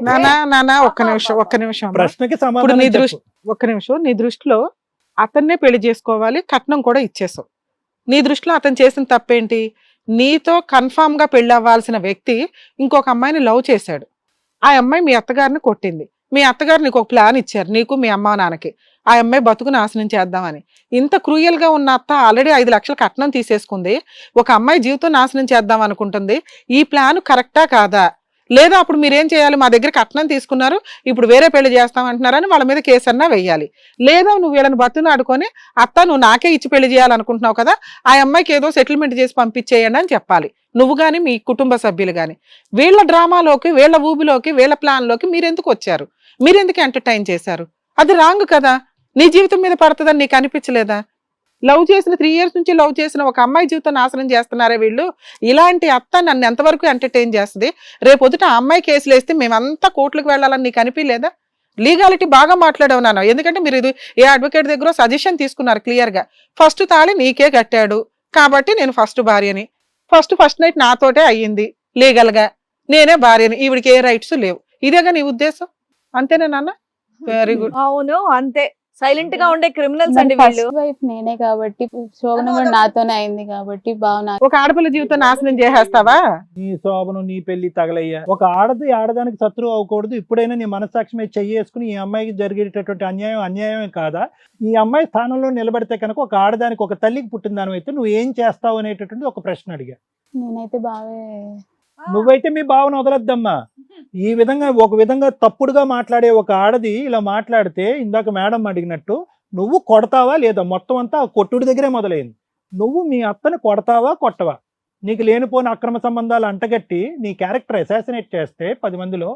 నానా నానా ఒక్క నిమిషం ఒక్క నిమిషం. ప్రశ్నకి ఇప్పుడు నీ. దృష్టి ఒక్క నిమిషం నీ దృష్టిలో అతన్నే పెళ్ళి చేసుకోవాలి కట్నం కూడా ఇచ్చేసావు. నీ దృష్టిలో అతను చేసిన తప్పేంటి? నీతో కన్ఫామ్గా పెళ్ళి అవ్వాల్సిన వ్యక్తి ఇంకొక అమ్మాయిని లవ్ చేశాడు. ఆ అమ్మాయి మీ అత్తగారిని కొట్టింది. మీ అత్తగారు నీకు ఒక ప్లాన్ ఇచ్చారు నీకు మీ అమ్మ నాన్నకి. ఆ అమ్మాయి బతుకు నాశనం చేద్దామని. ఇంత క్రూయల్గా ఉన్న అత్త ఆల్రెడీ ఐదు లక్షల కట్నం తీసేసుకుంది. ఒక అమ్మాయి జీవితం నాశనం చేద్దాం అనుకుంటుంది. ఈ ప్లాన్ కరెక్టా కాదా? లేదా అప్పుడు మీరేం చేయాలి? మా దగ్గర కట్నం తీసుకున్నారు ఇప్పుడు వేరే పెళ్ళి చేస్తాం అంటున్నారని వాళ్ళ మీద కేసు అన్నా వెయ్యాలి లేదా నువ్వు వీళ్ళని బతును ఆడుకొని అత్త నువ్వు నాకే ఇచ్చి పెళ్ళి చేయాలనుకుంటున్నావు కదా ఆ అమ్మాయికి ఏదో సెటిల్మెంట్ చేసి పంపించేయండి అని చెప్పాలి. నువ్వు కానీ మీ కుటుంబ సభ్యులు కానీ వీళ్ళ డ్రామాలోకి వీళ్ళ ఊబిలోకి వీళ్ళ ప్లాన్లోకి మీరెందుకు వచ్చారు? మీరెందుకు ఎంటర్టైన్ చేశారు? అది రాంగ్ కదా. నీ జీవితం మీద పడుతుందని నీకు అనిపించలేదా? లవ్ చేసిన త్రీ ఇయర్స్ నుంచి లవ్ చేసిన ఒక అమ్మాయి జీవితం నాశనం చేస్తున్నారే వీళ్ళు? ఇలాంటి అత్త నన్ను ఎంతవరకు ఎంటర్టైన్ చేస్తుంది? రేపొద్దుట ఆ అమ్మాయి కేసులు వేస్తే మేమంతా కోర్టులకు వెళ్ళాలని నీకు అనిపించలేదా? లీగాలిటీ బాగా మాట్లాడావు నాన్న. ఎందుకంటే మీరు ఇది ఏ అడ్వకేట్ దగ్గర సజెషన్ తీసుకున్నారు క్లియర్గా ఫస్ట్ తాళి నీకే కట్టాడు. కాబట్టి నేను ఫస్ట్ భార్యని. ఫస్ట్ ఫస్ట్ నైట్ నాతోటే అయ్యింది లీగల్గా. నేనే భార్యని. ఈవిడికి ఏ రైట్స్ లేవు. ఇదేగా నీ ఉద్దేశం? అంతేనా నాన్న? వెరీ గుడ్ అవును అంతే. సైలెంట్గా ఉండే క్రిమినల్స్ అండి వీళ్ళు. ఫస్ట్ వైఫ్ నేనే కాబట్టి శోభన కూడా నాతోనే అయింది కాబట్టి బాగా ఒక ఆడపిల్ల జీవితం నాశనం చేసేస్తావా? నీ శోభను నీ పెళ్ళి తగలయ్యా. ఒక ఆడది ఆడదానికి శత్రువు అవ్వకూడదు. ఇప్పుడైనా నీ మనసాక్షి మీద చెయ్యేసుకుని ఈ అమ్మాయికి జరిగేటటువంటి అన్యాయం అన్యాయమే కాదా? ఈ అమ్మాయి స్థానంలో నిలబడితే కనుక ఒక ఆడదానికి ఒక తల్లికి పుట్టిన దాని అయితే నువ్వు ఏం చేస్తావు అనేటటువంటి ఒక ప్రశ్న అడిగా. నేనైతే బాగా నువ్వైతే మీ భావన వదలద్దమ్మా. ఈ విధంగా ఒక విధంగా తప్పుడుగా మాట్లాడే ఒక ఆడది ఇలా మాట్లాడితే ఇందాక మేడం అడిగినట్టు నువ్వు కొడతావా లేదా? మొత్తం అంతా ఆ కొట్టుడి దగ్గరే మొదలైంది. నువ్వు మీ అత్తని కొడతావా కొట్టవా? నీకు లేనిపోని అక్రమ సంబంధాలు అంటగట్టి నీ క్యారెక్టర్ అసాసినేట్ చేస్తే పది మందిలో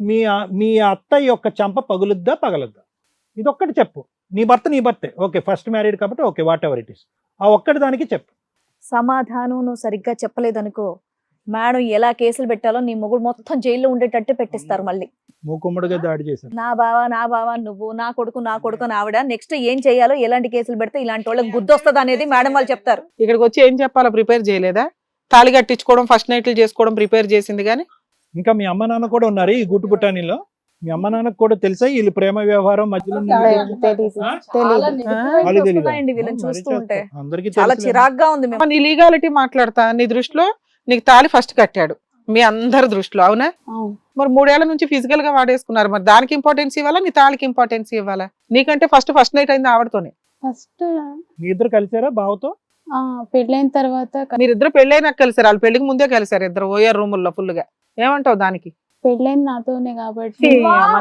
మీ మీ అత్త యొక్క చంప పగులుద్దా పగలద్దా? ఇదొక్కటి చెప్పు. నీ భర్త నీ భర్తే. ఓకే ఫస్ట్ మ్యారీడ్ కాబట్టి okay whatever it is ఆ ఒక్కటి దానికి చెప్పు. సమాధానం నువ్వు సరిగ్గా చెప్పలేదనుకో మేడం ఎలా కేసులు పెట్టాలో నీ మొగుడు మొత్తం జైల్లో ఉండేటట్టు పెట్టిస్తారు మళ్ళీ. మూకుమ్మడిగా దాడి చేశాను నా బావ నా బావ నువ్వు నా కొడుకు నా కొడుకు అని ఆవిడ నెక్స్ట్ ఏం చేయాలో ఎలాంటి కేసులు పెడితే ఇలాంటి వాళ్ళకి బుద్ధి వస్తుంది అనేది మేడం వాళ్ళు చెప్తారు. ఇక్కడికి వచ్చి ఏం చెప్పాలో? ప్రిపేర్ చేయలేదా? తాళి కట్టించుకోవడం ఫస్ట్ నైట్లు చేసుకోవడం ప్రిపేర్ చేసింది కానీ? ఇంకా మీ అమ్మ నాన్న కూడా ఉన్నారు ఈ గుట్టు పుట్టానిలో. మీ అమ్మ నాన్నకు కూడా తెలుసా? వీళ్ళు ప్రేమ వ్యవహారం మధ్యలో తెలీదు వీళ్ళని మరి చూస్తూ ఉంటే. చేస్తారు. అందరికీ చాలా. చిరాగ్గా ఉంది మేము. నీ లీగాలిటీ మాట్లాడతా నీ దృష్టిలో? నీకు తాళి ఫస్ట్ కట్టాడు. మీ అందరి దృష్టిలో అవునా? అవును. మరి మూడేళ్ళ నుంచి ఫిజికల్గా వాడేసుకున్నారు. మరి దానికి ఇంపార్టెన్స్ ఇవ్వాలా? నీ తాళికి ఇంపార్టెన్స్ ఇవ్వాలా? నీకంటే ఫస్ట్ ఫస్ట్ నైట్ అయింది ఆవిడతోనే. ఫస్ట్ మీ ఇద్దరు కలిసారా బావతో? పెళ్ళైన తర్వాత మీరిద్దరు పెళ్ళైనాక కలిసారు. వాళ్ళు పెళ్ళికి ముందే కలిసారు ఇద్దరు ఓయర్ రూముల్లో ఫుల్గా. ఏమంటావు దానికి? పెళ్ళైంది నాతోనే కాబట్టి.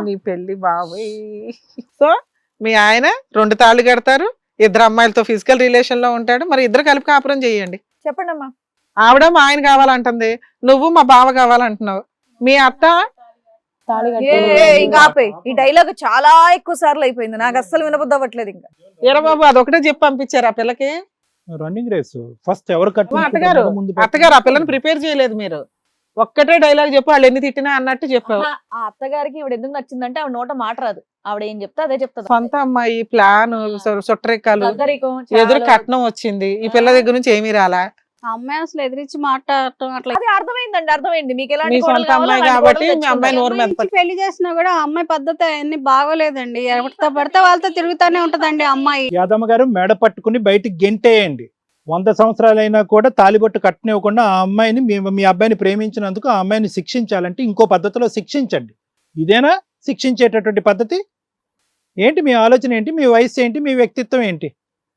నీ పెళ్ళి బాబోయ్. సో మీ ఆయన రెండు తాళ్ళు కడతారు. ఇద్దరు అమ్మాయిలతో ఫిజికల్ రిలేషన్లో ఉంటాడు. మరి ఇద్దరు కలిపి కాపురం చేయండి. చెప్పండి అమ్మా ఆవిడ మా ఆయన కావాలంటుంది. నువ్వు మా బావ కావాలంటున్నావు. మీ అత్త? తాళి ఏ, కట్టి ఏ, ఇంకా ఆపే. ఈ డైలాగ్ చాలా ఎక్కువ సార్లు అయిపోయింది. నాకు అస్సలు వినబుద్ధి అవ్వట్లేదు ఇంకా బాబు అదొకటే చెప్పి పంపించారు ఆ పిల్లకి. రన్నింగ్ రేస్ ఫస్ట్ ఎవరు అత్తగారు. అత్తగారు ఆ పిల్లని ప్రిపేర్ చేయలేదు మీరు. ఒక్కటే డైలాగ్ చెప్పు వాళ్ళు ఎన్ని తిట్టినా అన్నట్టు చెప్పావు. ఆహా, ఆ అత్తగారికి ఇవిడ ఎందుకు నచ్చిందంటే ఆవిడ నోట మాట రాదు. ఆవిడ ఏం చెప్తే అదే చెప్తాది. సొంత అమ్మాయి ప్లాన్ చుట్టరెక్కలు దగ్గరికో ఎదురు కట్నం వచ్చింది. ఈ పిల్ల దగ్గర నుంచి ఏమీ రాలా? అమ్మాయి అసలు ఎదిరించి మాట్లాడటం అట్లా అది అర్థమైందండి అర్థమైంది. మీకు ఎలాంటి మీ కోడలు సొంత కావాలో అమ్మాయి అలాంటి కాబట్టి కోడలు మీ అమ్మాయి తెచ్చుకుంటారు. నోరు మీద అమ్మాయి ఇచ్చి పెళ్ళి చేసినా కూడా ఆ అమ్మాయి పద్ధతి అన్ని బాగోలేదండి. ఎవరితో పడితే వాళ్ళతో తిరుగుతానే ఉంటదండి ఆ అమ్మాయి. యాదమ్మ గారు మెడ పట్టుకుని బయటికి గెంటేయండి. వంద సంవత్సరాలైనా కూడా తాలిబొట్టు కట్టనివ్వకుండా ఆ అమ్మాయిని మీ మీ అబ్బాయిని ప్రేమించినందుకు ఆ అమ్మాయిని శిక్షించాలంటే ఇంకో పద్ధతిలో శిక్షించండి. ఇదేనా? శిక్షించేటటువంటి పద్ధతి? ఏంటి మీ ఆలోచన ఏంటి? మీ వయసు ఏంటి? మీ వ్యక్తిత్వం ఏంటి?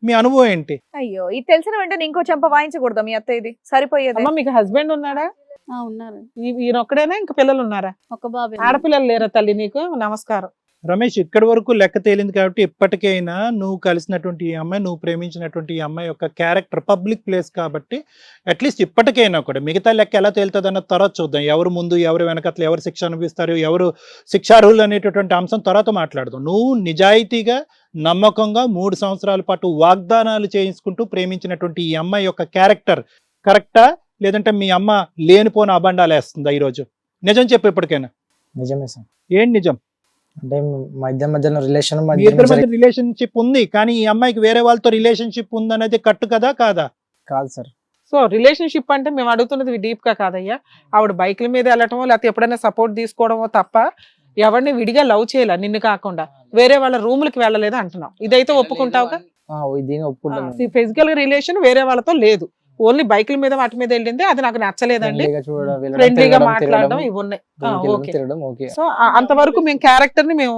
మీ అనుభవం ఏంటి? అయ్యో ఇది తెలిసిన వెంటనే ఇంకో చెంప వాయించకూడదా మీ అత్త ఇది? సరిపోయేది. అమ్మ మీకు హస్బెండ్ ఉన్నాడా? ఆ, ఉన్నారు ఈ- ఈయన ఒక్కడేనా ఇంకా పిల్లలు ఉన్నారా? ఒక బాబు. ఆడపిల్లలు లేరా తల్లి నీకు? నమస్కారం. రమేష్ ఇక్కడి వరకు లెక్క తేలింది కాబట్టి ఇప్పటికైనా నువ్వు కలిసినటువంటి ఈ అమ్మాయి నువ్వు ప్రేమించినటువంటి ఈ అమ్మాయి యొక్క క్యారెక్టర్ పబ్లిక్ ప్లేస్ కాబట్టి అట్లీస్ట్ ఇప్పటికైనా కూడా మిగతా లెక్క ఎలా తేలుతుంది అన్న తర్వాత చూద్దాం. ఎవరు ముందు ఎవరు వెనకట్ల ఎవరు శిక్ష అనుభవిస్తారు ఎవరు శిక్షార్హులు అనేటటువంటి అంశం తర్వాత మాట్లాడదాం. నువ్వు నిజాయితీగా నమ్మకంగా మూడు సంవత్సరాల పాటు వాగ్దానాలు చేయించుకుంటూ ప్రేమించినటువంటి ఈ అమ్మాయి యొక్క క్యారెక్టర్ కరెక్టా? లేదంటే మీ అమ్మ లేనిపోని అబండాలు వేస్తుందా ఈరోజు? నిజం చెప్పు ఇప్పటికైనా. నిజమే సార్. ఏం నిజం? అంటే మా ఇద్దరి మధ్యలో రిలేషన్ మీ ఇద్దరి మధ్య రిలేషన్షిప్ ఉంది కానీ ఈ అమ్మాయికి వేరే వాళ్ళతో రిలేషన్షిప్ ఉందనేది కట్టు కదా కాదా? కాదు సార్. సో రిలేషన్షిప్ అంటే మేము అడుగుతున్నది డీప్గా కాదయ్యా. ఆవిడ బైకుల మీద వెళ్ళటమో లేకపోతే ఎప్పుడైనా సపోర్ట్ తీసుకోవడమో తప్ప ఎవరిని విడిగా లవ్ చేయాల నిన్ను కాకుండా. వేరే వాళ్ళ రూములకి వెళ్ళలేదు అంటున్నాం ఇదైతే ఒప్పుకుంటావుగా? ఆ, దీన్ని ఒప్పుకుంటాను. ఫిజికల్ రిలేషన్ వేరే వాళ్ళతో లేదు. ఓన్లీ బైకుల మీద వాటి మీద వెళ్ళింది అది నాకు నచ్చలేదండి. ఫ్రెండ్లీగా మాట్లాడడం ఇవి ఉన్నాయి. సో అంతవరకు మేము క్యారెక్టర్ని మేము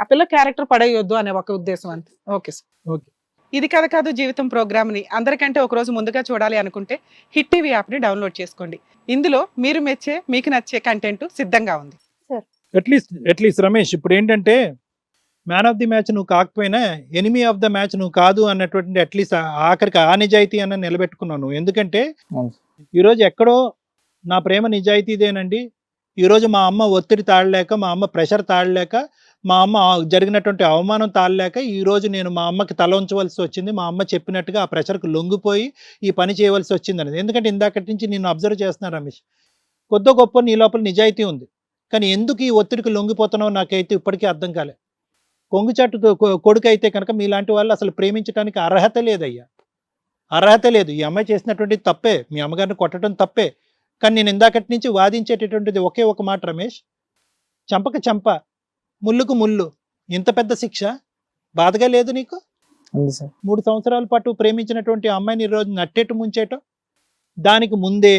ఆ పిల్ల క్యారెక్టర్ పడేయొద్దు అనే ఒక ఉద్దేశం అంతే. Okay sir. ఓకే. ఇది కథ కాదు జీవితం ప్రోగ్రామ్ని. అందరికంటే ఒక రోజు ముందుగా చూడాలి అనుకుంటే హిట్ టీవీ యాప్ని డౌన్లోడ్ చేసుకోండి. ఇందులో మీరు మెచ్చే మీకు నచ్చే కంటెంట్ సిద్ధంగా ఉంది. అట్లీస్ట్ అట్లీస్ట్ రమేష్ ఇప్పుడు ఏంటంటే మ్యాన్ ఆఫ్ ది మ్యాచ్ నువ్వు కాకపోయినా ఎనిమీ ఆఫ్ ద మ్యాచ్ నువ్వు కాదు అన్నటువంటి అట్లీస్ట్ ఆఖరికి ఆ నిజాయితీ అన్న నిలబెట్టుకున్నావు నువ్వు. ఎందుకంటే. ఈరోజు ఎక్కడో నా ప్రేమ నిజాయితీదేనండి. ఈరోజు మా అమ్మ ఒత్తిడి తాళలేక మా అమ్మ ప్రెషర్ తాళలేక మా అమ్మ జరిగినటువంటి అవమానం తాళలేక ఈరోజు నేను మా అమ్మకి తల ఉంచవలసి వచ్చింది. మా అమ్మ చెప్పినట్టుగా ఆ ప్రెషర్కి లొంగిపోయి ఈ పని చేయవలసి వచ్చింది అనేది ఎందుకంటే ఇందాకటి నుంచి నేను అబ్జర్వ్ చేస్తున్నాను రమేష్. కొద్ది గొప్ప నీ లోపల నిజాయితీ ఉంది. కానీ ఎందుకు ఈ ఒత్తిడికి లొంగిపోతున్నావు నాకైతే ఇప్పటికీ అర్థం కాలే. కొంగుచాటు కొడుకు అయితే కనుక మీలాంటి వాళ్ళు అసలు ప్రేమించడానికి అర్హత లేదయ్యా. అర్హత లేదు. ఈ అమ్మాయి చేసినటువంటి తప్పే. మీ అమ్మగారిని కొట్టడం తప్పే. కానీ నేను ఇందాకటి నుంచి వాదించేటటువంటిది ఒకే ఒక మాట రమేష్. చంపక చంప ముళ్ళుకు ముళ్ళు ఇంత పెద్ద శిక్ష? బాధగా లేదు నీకు? మూడు సంవత్సరాల పాటు ప్రేమించినటువంటి అమ్మాయిని ఈరోజు నట్టేటు ముంచేయటం? దానికి ముందే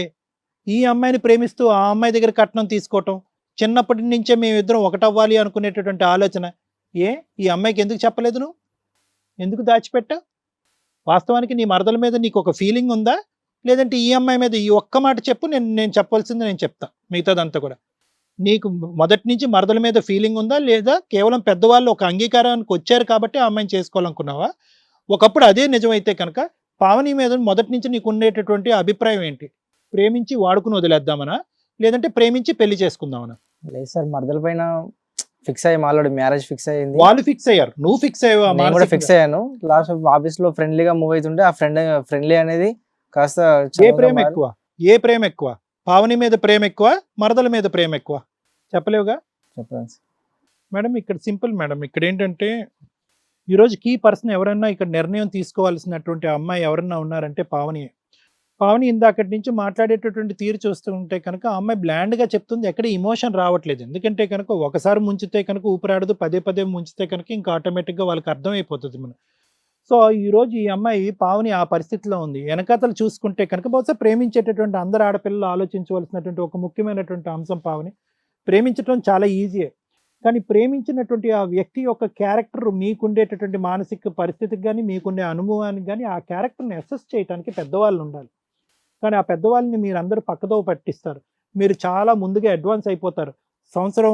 ఈ అమ్మాయిని ప్రేమిస్తూ ఆ అమ్మాయి దగ్గర కట్నం తీసుకోవటం? చిన్నప్పటి నుంచే మేమిద్దరం ఒకటవ్వాలి అనుకునేటటువంటి ఆలోచన. ఏ? ఈ అమ్మాయికి ఎందుకు చెప్పలేదు నువ్వు? ఎందుకు దాచిపెట్టా వాస్తవానికి నీ మరదల మీద నీకు ఒక ఫీలింగ్ ఉందా? లేదంటే ఈ అమ్మాయి మీద ఈ ఒక్క మాట చెప్పు నేను నేను చెప్పవలసింది నేను చెప్తా. మిగతాదంతా కూడా. నీకు మొదటి నుంచి మరదల మీద ఫీలింగ్ ఉందా? లేదా కేవలం పెద్దవాళ్ళు ఒక అంగీకారానికి వచ్చారు కాబట్టి ఆ అమ్మాయిని చేసుకోవాలనుకున్నావా? ఒకప్పుడు అదే నిజమైతే కనుక పావని మీద మొదటి నుంచి నీకు ఉండేటటువంటి అభిప్రాయం ఏంటి? ప్రేమించి వాడుకుని వదిలేద్దామనా? లేదంటే ప్రేమించి పెళ్ళి చేసుకుందామనా. లేదు సార్ మరదల పైన ఫిక్స్ అయ్యి మాట్లాడు మ్యారేజ్ ఫిక్స్ అయ్యింది. వాళ్ళు ఫిక్స్ అయ్యారు. నువ్వు ఫిక్స్ అయ్యావా నేను కూడా? ఫిక్స్ అయ్యాను. లాస్ట్ ఆఫీస్లో ఫ్రెండ్లీగా మూవ్ అవుతుంటే ఆ ఫ్రెండ్ ఫ్రెండ్లీ అనేది కాస్త ఏ ప్రేమ ఎక్కువ? ఏ ప్రేమ ఎక్కువ? పావని మీద ప్రేమ ఎక్కువ మరదల మీద ప్రేమ ఎక్కువ? చెప్పలేవుగా? చెప్పండి. మేడం ఇక్కడ సింపుల్ మేడం. ఇక్కడ ఏంటంటే ఈరోజు కీ పర్సన్ ఎవరన్నా ఇక్కడ నిర్ణయం తీసుకోవాల్సినటువంటి అమ్మాయి ఎవరన్నా ఉన్నారంటే పావని. పావని ఇందాకటి నుంచి మాట్లాడేటటువంటి తీరు చూస్తూ ఉంటే కనుక ఆ అమ్మాయి బ్లాండ్గా చెప్తుంది ఎక్కడ ఇమోషన్ రావట్లేదు. ఎందుకంటే కనుక ఒకసారి ముంచితే కనుక ఊపిరాడదు పదే పదే ముంచితే కనుక ఇంకా ఆటోమేటిక్గా వాళ్ళకి అర్థమైపోతుంది మనం సో ఈరోజు ఈ అమ్మాయి పావని ఆ పరిస్థితిలో ఉంది. వెనకాతలు చూసుకుంటే కనుక బహుశా ప్రేమించేటటువంటి అందరు ఆడపిల్లలు ఆలోచించవలసినటువంటి ఒక ముఖ్యమైనటువంటి అంశం పావని. ప్రేమించడం చాలా ఈజీయే కానీ ప్రేమించినటువంటి ఆ వ్యక్తి యొక్క క్యారెక్టర్ మీకుండేటటువంటి మానసిక పరిస్థితికి కానీ మీకుండే అనుభవానికి కానీ ఆ క్యారెక్టర్ని అసెస్ చేయడానికి పెద్దవాళ్ళు ఉండాలి. కానీ ఆ పెద్దవాళ్ళని మీరు అందరూ పక్కతో పట్టిస్తారు. మీరు చాలా ముందుగా అడ్వాన్స్ అయిపోతారు. సంవత్సరం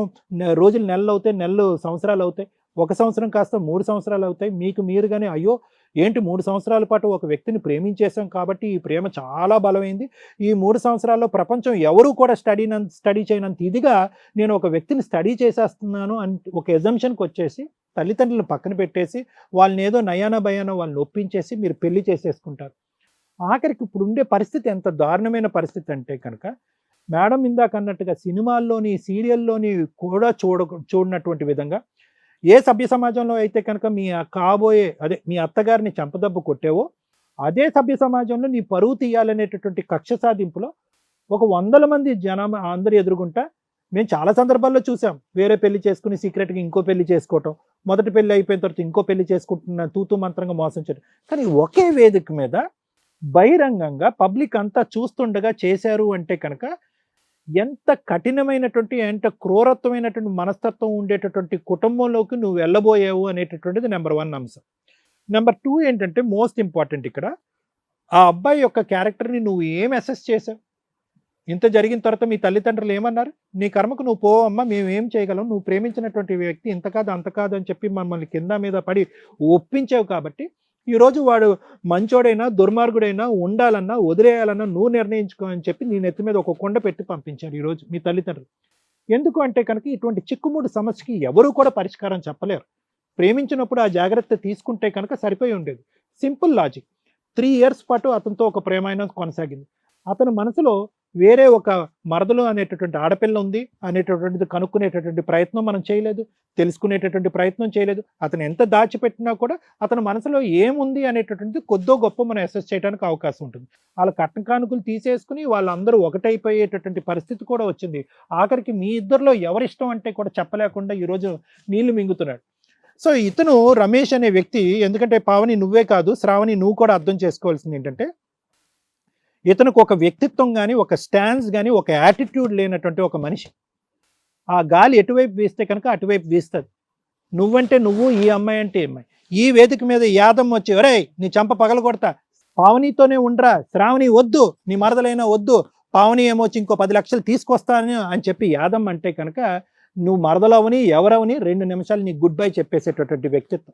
రోజులు నెలలు అవుతాయి నెలలు సంవత్సరాలు అవుతాయి. ఒక సంవత్సరం కాస్త మూడు సంవత్సరాలు అవుతాయి. మీకు మీరు కానీ అయ్యో ఏంటి మూడు సంవత్సరాల పాటు ఒక వ్యక్తిని ప్రేమించేసాం కాబట్టి ఈ ప్రేమ చాలా బలమైంది. ఈ మూడు సంవత్సరాల్లో ప్రపంచం ఎవరు కూడా స్టడీ స్టడీ చేయనంత ఇదిగా నేను ఒక వ్యక్తిని స్టడీ చేసేస్తున్నాను అని ఒక ఎగ్జంషన్కి వచ్చేసి తల్లిదండ్రులను పక్కన పెట్టేసి వాళ్ళని ఏదో నయానా భయానో వాళ్ళని ఒప్పించేసి మీరు పెళ్ళి చేసేసుకుంటారు. ఆఖరికి ఇప్పుడు ఉండే పరిస్థితి ఎంత దారుణమైన పరిస్థితి అంటే కనుక మేడం ఇందాక అన్నట్టుగా సినిమాల్లోని సీరియల్లోని కూడా చూడ చూడనటువంటి విధంగా ఏ సభ్య సమాజంలో అయితే కనుక మీ కాబోయే అదే మీ అత్తగారిని చంపదెబ్బ కొట్టేవో అదే సభ్య సమాజంలో నీ పరువు తీయాలనేటటువంటి కక్ష సాధింపులో ఒక వందల మంది జనం అందరు ఎదురుగుంటా మేము చాలా సందర్భాల్లో చూసాం. వేరే పెళ్ళి చేసుకుని సీక్రెట్గా ఇంకో పెళ్ళి చేసుకోవటం మొదటి పెళ్ళి అయిపోయిన తర్వాత ఇంకో పెళ్ళి చేసుకుంటున్న తూతు మంత్రంగా మోసం చేయడం కానీ ఒకే వేదిక మీద బహిరంగంగా పబ్లిక్ అంతా చూస్తుండగా చేశారు అంటే కనుక ఎంత కఠినమైనటువంటి ఎంత క్రూరత్వమైనటువంటి మనస్తత్వం ఉండేటటువంటి కుటుంబంలోకి నువ్వు వెళ్ళబోయావు అనేటటువంటిది నెంబర్ వన్ అంశం. నెంబర్ టూ ఏంటంటే మోస్ట్ ఇంపార్టెంట్ ఇక్కడ ఆ అబ్బాయి యొక్క క్యారెక్టర్ని నువ్వు ఏం అసెస్ చేసావు ఇంత జరిగిన తర్వాత మీ తల్లిదండ్రులు ఏమన్నారు? నీ కర్మకు నువ్వు పోవమ్మా మేము ఏం చేయగలం? నువ్వు ప్రేమించినటువంటి వ్యక్తి ఇంత కాదు అంత కాదు అని చెప్పి మమ్మల్ని కింద మీద పడి ఒప్పించావు కాబట్టి ఈరోజు వాడు మంచోడైనా దుర్మార్గుడైనా ఉండాలన్నా వదిలేయాలన్నా నువ్వు నిర్ణయించుకో అని చెప్పి నీ నెత్తి మీద ఒక కొండ పెట్టి పంపించారు ఈరోజు మీ తల్లిదండ్రులు. ఎందుకు అంటే కనుక ఇటువంటి చిక్కుముడి సమస్యకి ఎవరు కూడా పరిష్కారం చెప్పలేరు. ప్రేమించినప్పుడు ఆ జాగ్రత్త తీసుకుంటే కనుక సరిపోయి ఉండేది. Simple logic. త్రీ ఇయర్స్ పాటు అతనితో ఒక ప్రేమాయణం కొనసాగింది. అతని మనసులో వేరే ఒక మరదలు అనేటటువంటి ఆడపిల్ల ఉంది అనేటటువంటిది కనుక్కునేటటువంటి ప్రయత్నం మనం చేయలేదు తెలుసుకునేటటువంటి ప్రయత్నం చేయలేదు. అతను ఎంత దాచిపెట్టినా కూడా అతని మనసులో ఏముంది అనేటటువంటిది కొద్దో గొప్ప మనం అసెస్ చేయడానికి అవకాశం ఉంటుంది. వాళ్ళ కట్న కానుకలు తీసేసుకుని వాళ్ళందరూ ఒకటైపోయేటటువంటి పరిస్థితి కూడా వచ్చింది. ఆఖరికి మీ ఇద్దరిలో ఎవరిష్టం అంటే కూడా చెప్పలేకుండా ఈరోజు నీళ్ళు మింగుతున్నాడు. సో ఇతను రమేష్ అనే వ్యక్తి ఎందుకంటే పావని నువ్వే కాదు శ్రావణి నువ్వు కూడా అర్థం చేసుకోవాల్సింది ఏంటంటే ఇతనికి ఒక వ్యక్తిత్వం కానీ ఒక స్టాన్స్ కానీ ఒక యాటిట్యూడ్ లేనటువంటి ఒక మనిషి. ఆ గాలి ఎటువైపు వీస్తే కనుక అటువైపు వీస్తుంది. నువ్వంటే నువ్వు ఈ అమ్మాయి అంటే ఈ అమ్మాయి. ఈ వేదిక మీద యాదం వచ్చి ఒరే నీ చంప పగల కొడతా. పావనితోనే ఉండరా. శ్రావణి వద్దు. నీ మరదలైనా వద్దు. పావని ఏమొచ్చి ఇంకో పది లక్షలు తీసుకొస్తాను అని చెప్పి యాదం అంటే కనుక నువ్వు మరదలవని ఎవరవని రెండు నిమిషాలు నీ గుడ్ బై చెప్పేసేటటువంటి వ్యక్తిత్వం.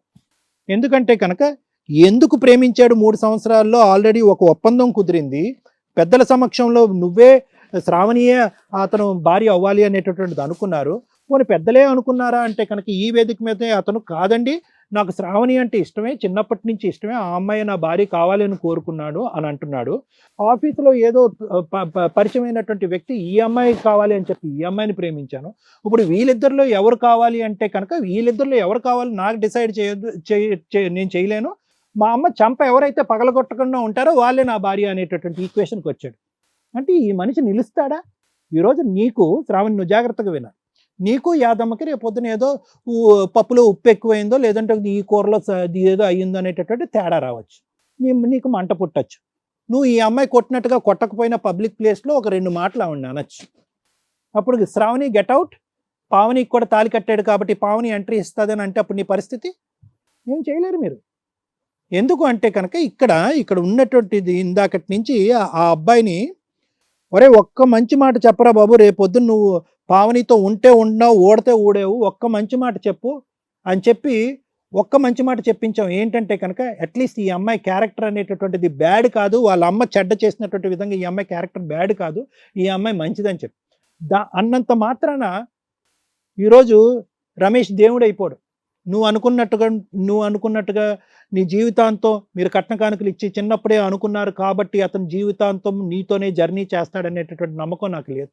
ఎందుకంటే కనుక ఎందుకు ప్రేమించాడు మూడు సంవత్సరాల్లో? ఆల్రెడీ ఒక ఒప్పందం కుదిరింది. పెద్దల సమక్షంలో నువ్వే శ్రావణియే అతను భార్య అవ్వాలి అనేటటువంటిది అనుకున్నారు. పోనీ పెద్దలే అనుకున్నారా అంటే కనుక ఈ వేదిక మీద అతను కాదండి. నాకు శ్రావణి అంటే ఇష్టమే. చిన్నప్పటి నుంచి ఇష్టమే. ఆ అమ్మాయి నా భార్య కావాలి అని కోరుకున్నాడు అని అంటున్నాడు. ఆఫీసులో ఏదో ప- ప- పరిచయమైనటువంటి వ్యక్తి ఈ అమ్మాయి కావాలి అని చెప్పి ఈ అమ్మాయిని ప్రేమించాను. ఇప్పుడు వీళ్ళిద్దరిలో ఎవరు కావాలి అంటే కనుక వీళ్ళిద్దరిలో ఎవరు కావాలి నాకు డిసైడ్ చేయొద్దు చేయ- నేను చేయలేను. మా అమ్మ చంప ఎవరైతే పగలగొట్టకుండా ఉంటారో వాళ్ళే నా భార్య అనేటటువంటి ఈక్వేషన్కి వచ్చాడు. అంటే ఈ మనిషి నిలుస్తాడా? ఈరోజు నీకు శ్రావణి నువ్వు జాగ్రత్తగా వినాలి. నీకు యాదమ్మకి రేపు పొద్దున ఏదో పప్పులో ఉప్పు ఎక్కువైందో లేదంటే ఈ కూరలో ఏదో అయ్యిందో అనేటటువంటి తేడా రావచ్చు. నీ నీకు మంట పుట్టచ్చు. నువ్వు ఈ అమ్మాయి కొట్టినట్టుగా కొట్టకపోయినా పబ్లిక్ ప్లేస్లో ఒక రెండు మాటలు ఆవిడ అనొచ్చు. అప్పుడు శ్రావణి గెట్ అవుట్. పావనికి కూడా తాలి కట్టాడు కాబట్టి పావని ఎంట్రీ ఇస్తుందని అంటే అప్పుడు నీ పరిస్థితి? ఏం చేయలేరు మీరు. ఎందుకు అంటే కనుక ఇక్కడ ఇక్కడ ఉన్నటువంటిది ఇందాకటి నుంచి ఆ- అబ్బాయిని ఒరే ఒక్క మంచి మాట చెప్పరా బాబు రేపొద్దు నువ్వు పావనితో ఉంటే ఉన్నావు ఓడితే ఊడేవు ఒక్క మంచి మాట చెప్పు అని చెప్పి ఒక్క మంచి మాట చెప్పించాం. ఏంటంటే కనుక అట్లీస్ట్ ఈ అమ్మాయి క్యారెక్టర్ అనేటటువంటిది బ్యాడ్ కాదు వాళ్ళ అమ్మ చెడ్డ చేసినటువంటి విధంగా ఈ అమ్మాయి క్యారెక్టర్ బ్యాడ్ కాదు ఈ అమ్మాయి మంచిదని చెప్పి. దా అన్నంత మాత్రాన ఈరోజు రమేష్ దేవుడు అయిపోడు నువ్వు అనుకున్నట్టుగా నువ్వు అనుకున్నట్టుగా నీ జీవితాంతం మీరు కట్న కానుకలు ఇచ్చి చిన్నప్పుడే అనుకున్నారు కాబట్టి అతని జీవితాంతం నీతోనే జర్నీ చేస్తాడనేటటువంటి నమ్మకం నాకు లేదు.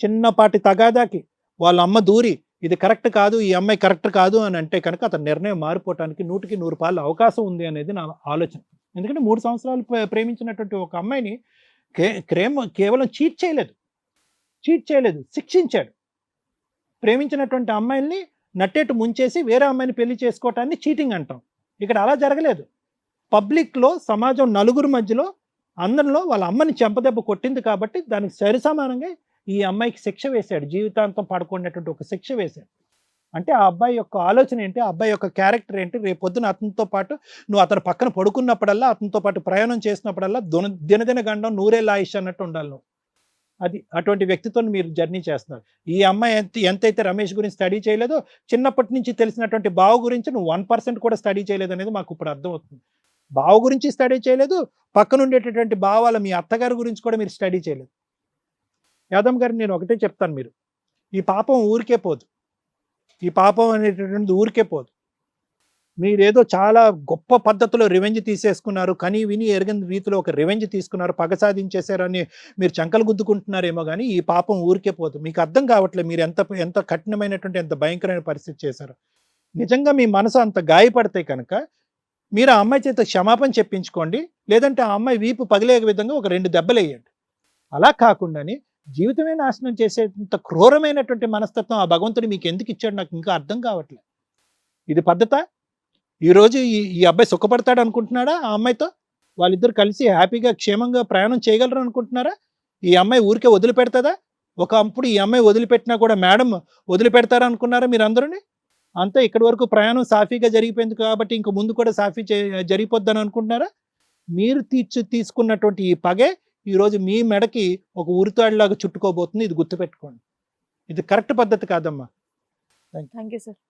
చిన్నపాటి తగాదాకి వాళ్ళ అమ్మ దూరి ఇది కరెక్ట్ కాదు ఈ అమ్మాయి కరెక్ట్ కాదు అని అంటే కనుక అతని నిర్ణయం మారిపోవటానికి నూటికి నూరు పాలు అవకాశం ఉంది అనేది నా ఆలోచన. ఎందుకంటే మూడు సంవత్సరాలు ప్రేమించినటువంటి ఒక అమ్మాయిని కే క్రేమ కేవలం చీట్ చేయలేదు. చీట్ చేయలేదు శిక్షించాడు. ప్రేమించినటువంటి అమ్మాయిల్ని నట్టేటు ముంచేసి వేరే అమ్మాయిని పెళ్ళి చేసుకోవటాన్ని చీటింగ్ అంటాం. ఇక్కడ అలా జరగలేదు. పబ్లిక్లో సమాజం నలుగురు మధ్యలో అందరిలో వాళ్ళ అమ్మని చెంపదెబ్బ కొట్టింది కాబట్టి దానికి సరిసమానంగా ఈ అమ్మాయికి శిక్ష వేశాడు. జీవితాంతం పడుకునేటువంటి ఒక శిక్ష వేశాడు. అంటే ఆ అబ్బాయి యొక్క ఆలోచన ఏంటి? ఆ అబ్బాయి యొక్క క్యారెక్టర్ ఏంటి? రేపు పొద్దున అతనితో పాటు నువ్వు అతని పక్కన పడుకున్నప్పుడల్లా అతనితో పాటు ప్రయాణం చేసినప్పుడల్లా దున దినదిన గండం నూరే ఆయుష్ అన్నట్టు ఉండాలి నువ్వు. అది అటువంటి వ్యక్తితో మీరు జర్నీ చేస్తున్నారు. ఈ అమ్మాయి ఎంత ఎంతైతే రమేష్ గురించి స్టడీ చేయలేదో చిన్నప్పటి నుంచి తెలిసినటువంటి బావు గురించి నువ్వు వన్ పర్సెంట్ కూడా స్టడీ చేయలేదు అనేది మాకు ఇప్పుడు అర్థమవుతుంది. బావు గురించి స్టడీ చేయలేదు పక్కన ఉండేటటువంటి బావాల మీ అత్తగారి గురించి కూడా మీరు స్టడీ చేయలేదు. యాదమ్ గారు నేను ఒకటే చెప్తాను మీరు. ఈ పాపం ఊరికే పోదు. ఈ పాపం అనేటటువంటిది ఊరికే పోదు. మీరేదో చాలా గొప్ప పద్ధతిలో రివెంజ్ తీసేసుకున్నారు కని విని ఎరగని రీతిలో ఒక రివెంజ్ తీసుకున్నారు పగ సాధించేశారని మీరు చంకలు గుద్దుకుంటున్నారేమో కానీ ఈ పాపం ఊరికే పోదు. మీకు అర్థం కావట్లేదు మీరు ఎంత ఎంత కఠినమైనటువంటి ఎంత భయంకరమైన పరిస్థితి చేశారు. నిజంగా మీ మనసు అంత గాయపడితే కనుక మీరు ఆ అమ్మాయి చేత క్షమాపణ చెప్పించుకోండి లేదంటే ఆ అమ్మాయి వీపు పగిలే విధంగా ఒక రెండు దెబ్బలు వేయండి అలా కాకుండానే జీవితమే నాశనం చేసేంత క్రూరమైనటువంటి మనస్తత్వం ఆ భగవంతుడు మీకు ఎందుకు ఇచ్చాడు నాకు ఇంకా అర్థం కావట్లేదు. ఇది పద్ధత? ఈరోజు ఈ ఈ అబ్బాయి సుఖపడతాడు అనుకుంటున్నాడా ఆ అమ్మాయితో? వాళ్ళిద్దరు కలిసి హ్యాపీగా క్షేమంగా ప్రయాణం చేయగలరు అనుకుంటున్నారా? ఈ అమ్మాయి ఊరికే వదిలిపెడతదా? ఒక అప్పుడు ఈ అమ్మాయి వదిలిపెట్టినా కూడా మేడం వదిలిపెడతారా అనుకున్నారా మీరు అందరూని? అంతా ఇక్కడి వరకు ప్రయాణం సాఫీగా జరిగిపోయింది కాబట్టి ఇంక ముందు కూడా సాఫీ చే- జరిగిపోద్దని అనుకుంటున్నారా? మీరు తీర్చి తీసుకున్నటువంటి ఈ పగే ఈరోజు మీ మెడకి ఒక ఉరితాడిలాగా చుట్టుకోబోతుంది. ఇది గుర్తుపెట్టుకోండి. ఇది కరెక్ట్ పద్ధతి కాదమ్మా. Thank you sir.